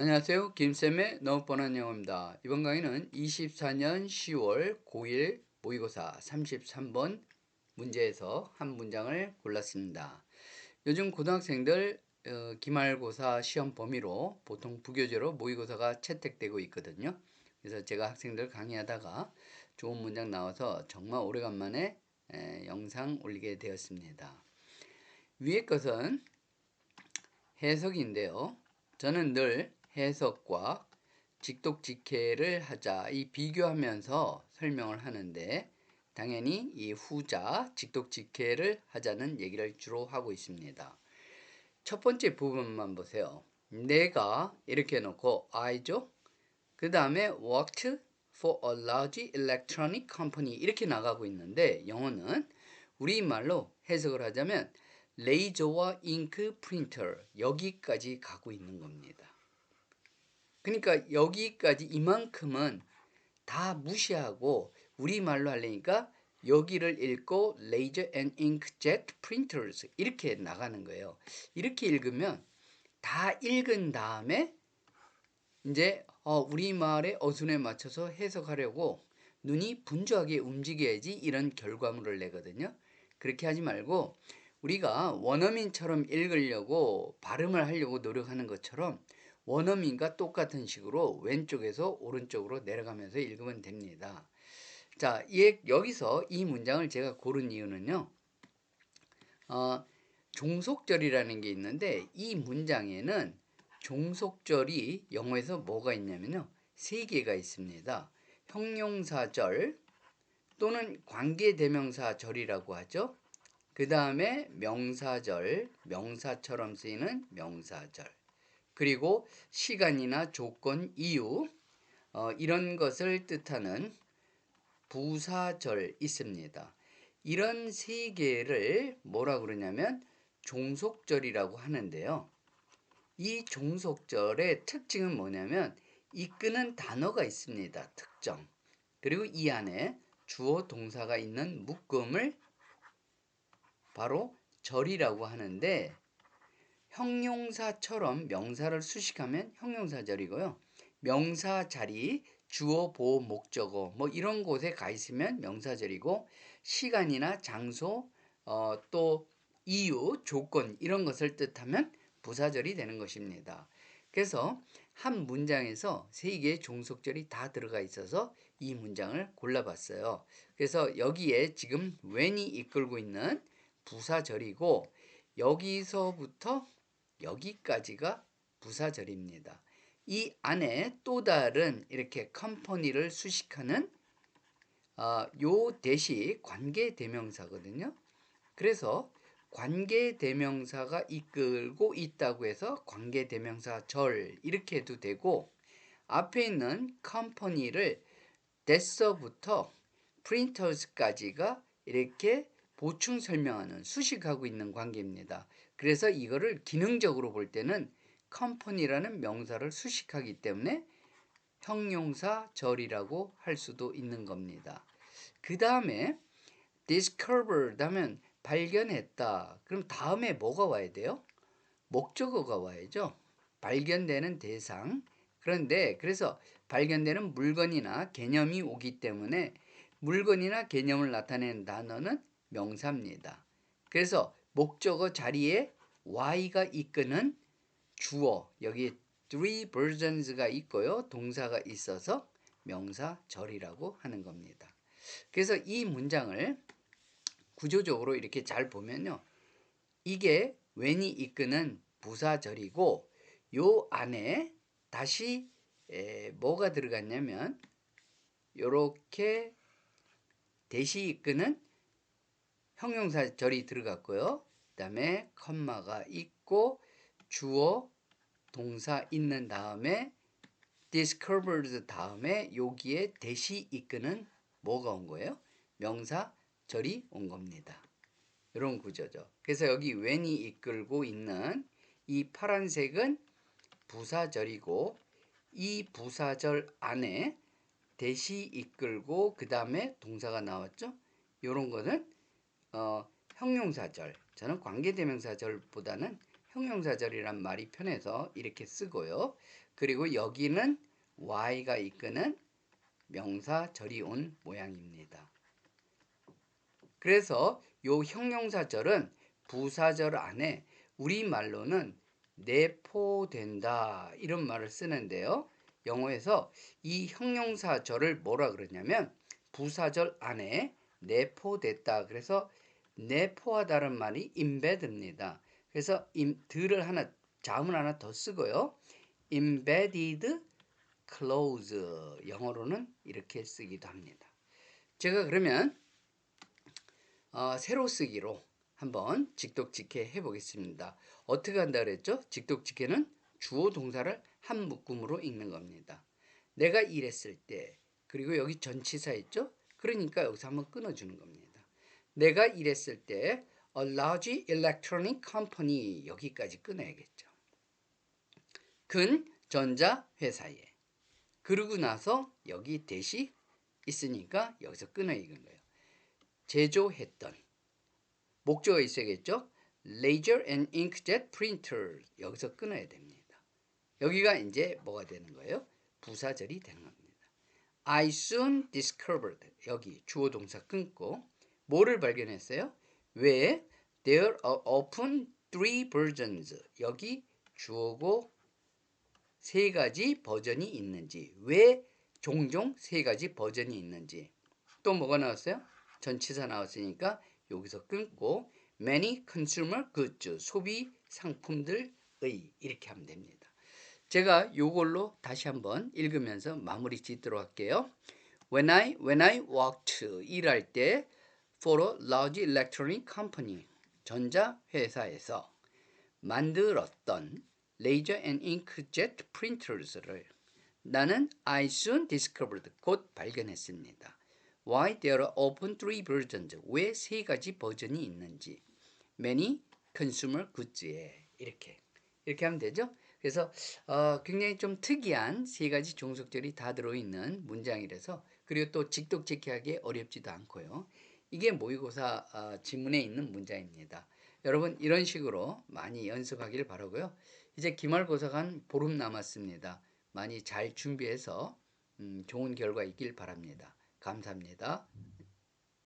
안녕하세요. 김쌤의 너무 뻔한 영어입니다. 이번 강의는 24년 10월 고1 모의고사 33번 문제에서 한 문장을 골랐습니다. 요즘 고등학생들 어, 기말고사 시험 범위로 보통 부교재로 모의고사가 채택되고 있거든요. 그래서 제가 학생들 강의하다가 좋은 문장 나와서 정말 오래간만에 에, 영상 올리게 되었습니다. 위의 것은 해석인데요. 저는 늘 해석과 직독직해를 하자 이 비교하면서 설명을 하는데 당연히 이 후자 직독직해를 하자는 얘기를 주로 하고 있습니다. 첫 번째 부분만 보세요. 내가 이렇게 해놓고 I죠. 그 다음에 worked for a large electronic company 이렇게 나가고 있는데 영어는 우리말로 해석을 하자면 레이저와 잉크 프린터 여기까지 가고 있는 겁니다. 그러니까 여기까지 이만큼은 다 무시하고 우리말로 하려니까 여기를 읽고 레이저 앤 잉크젯 프린터스 이렇게 나가는 거예요. 이렇게 읽으면 다 읽은 다음에 이제 어, 우리말의 어순에 맞춰서 해석하려고 눈이 분주하게 움직여야지 이런 결과물을 내거든요. 그렇게 하지 말고 우리가 원어민처럼 읽으려고 발음을 하려고 노력하는 것처럼 원어민과 똑같은 식으로 왼쪽에서 오른쪽으로 내려가면서 읽으면 됩니다. 자, 여기서 이 문장을 제가 고른 이유는요. 어, 종속절이라는 게 있는데 이 문장에는 종속절이 영어에서 뭐가 있냐면요. 세 개가 있습니다. 형용사절 또는 관계대명사절이라고 하죠. 그 다음에 명사절, 명사처럼 쓰이는 명사절. 그리고 시간이나 조건, 이유 어, 이런 것을 뜻하는 부사절 있습니다. 이런 세 개를 뭐라 그러냐면 종속절이라고 하는데요. 이 종속절의 특징은 뭐냐면 이끄는 단어가 있습니다. 특정. 그리고 이 안에 주어 동사가 있는 묶음을 바로 절이라고 하는데 형용사처럼 명사를 수식하면 형용사절이고요. 명사 자리, 주어, 보호, 목적어 뭐 이런 곳에 가 있으면 명사절이고 시간이나 장소, 어, 또 이유, 조건 이런 것을 뜻하면 부사절이 되는 것입니다. 그래서 한 문장에서 세 개의 종속절이 다 들어가 있어서 이 문장을 골라봤어요. 그래서 여기에 지금 when이 이끌고 있는 부사절이고 여기서부터 여기까지가 부사절입니다. 이 안에 또 다른 이렇게 컴퍼니를 수식하는 어, 요 대시 관계 대명사거든요. 그래서 관계 대명사가 이끌고 있다고 해서 관계 대명사 절 이렇게 해도 되고 앞에 있는 컴퍼니를 데서부터 프린터스까지가 이렇게 보충 설명하는 수식하고 있는 관계입니다. 그래서 이거를 기능적으로 볼 때는 컴퍼니라는 명사를 수식하기 때문에 형용사 절이라고 할 수도 있는 겁니다. 그 다음에 discovered 하면 발견했다. 그럼 다음에 뭐가 와야 돼요? 목적어가 와야죠. 발견되는 대상. 그런데 그래서 발견되는 물건이나 개념이 오기 때문에 물건이나 개념을 나타내는 단어는 명사입니다. 그래서 목적어 자리에 y가 이끄는 주어 여기 three versions,가 있고요. 동사가 있어서 명사절이라고 하는 겁니다. 그래서 이 문장을 구조적으로 이렇게 잘 보면요. 이게 when이 이끄는 부사절이고 요 안에 다시 에, 뭐가 들어갔냐면 요렇게 대시 이끄는 형용사 절이 들어갔고요. 그 다음에 컴마가 있고 주어 동사 있는 다음에 discovered 다음에 여기에 대시 이끄는 뭐가 온 거예요? 명사 절이 온 겁니다. 이런 구조죠. 그래서 여기 when이 이끌고 있는 이 파란색은 부사절이고 이 부사절 안에 대시 이끌고 그 다음에 동사가 나왔죠. 이런 거는 어, 형용사절. 저는 관계대명사절보다는 형용사절이란 말이 편해서 이렇게 쓰고요. 그리고 여기는 y가 이끄는 명사절이 온 모양입니다. 그래서 요 형용사절은 부사절 안에 우리말로는 내포된다 이런 말을 쓰는데요. 영어에서 이 형용사절을 뭐라 그러냐면 부사절 안에 내포됐다. 그래서 내포하다는 말이 embed입니다. 그래서 임, 들을 하나 자음을 하나 더 쓰고요. embedded clause 영어로는 이렇게 쓰기도 합니다. 제가 그러면 어, 새로 쓰기로 한번 직독직해 해보겠습니다. 어떻게 한다 그랬죠? 직독직해는 주어 동사를 한 묶음으로 읽는 겁니다. 내가 일했을 때 그리고 여기 전치사 있죠? 그러니까 여기서 한번 끊어주는 겁니다. 내가 일했을 때 a large electronic company 여기까지 끊어야겠죠. 근 전자 회사에 그러고 나서 여기 대시 있으니까 여기서 끊어 읽은 거예요. 제조했던 목적어 있어야겠죠? Laser and Inkjet Printer 여기서 끊어야 됩니다. 여기가 이제 뭐가 되는 거예요? 부사절이 되는 겁니다. I soon discovered 여기 주어 동사 끊고 뭐를 발견했어요? 왜 there are often three versions 여기 주어고 세 가지 버전이 있는지 왜 종종 세 가지 버전이 있는지 또 뭐가 나왔어요? 전치사 나왔으니까 여기서 끊고 many consumer goods 소비 상품들의 이렇게 하면 됩니다. 제가 요걸로 다시 한번 읽으면서 마무리 짓도록 할게요. When I when I worked 일할 때 for a large electronic company 전자 회사에서 만들었던 laser and inkjet printers를 나는 I soon discovered 곧 발견했습니다. Why there are often three versions? 왜 세 가지 버전이 있는지 many consumer goods에 이렇게 이렇게 하면 되죠. 그래서 어, 굉장히 좀 특이한 세 가지 종속절이 다 들어있는 문장이라서 그리고 또 직독직하게 어렵지도 않고요. 이게 모의고사 어, 지문에 있는 문장입니다. 여러분 이런 식으로 많이 연습하기를 바라고요. 이제 기말고사가 한 보름 남았습니다. 많이 잘 준비해서 음, 좋은 결과 있길 바랍니다. 감사합니다.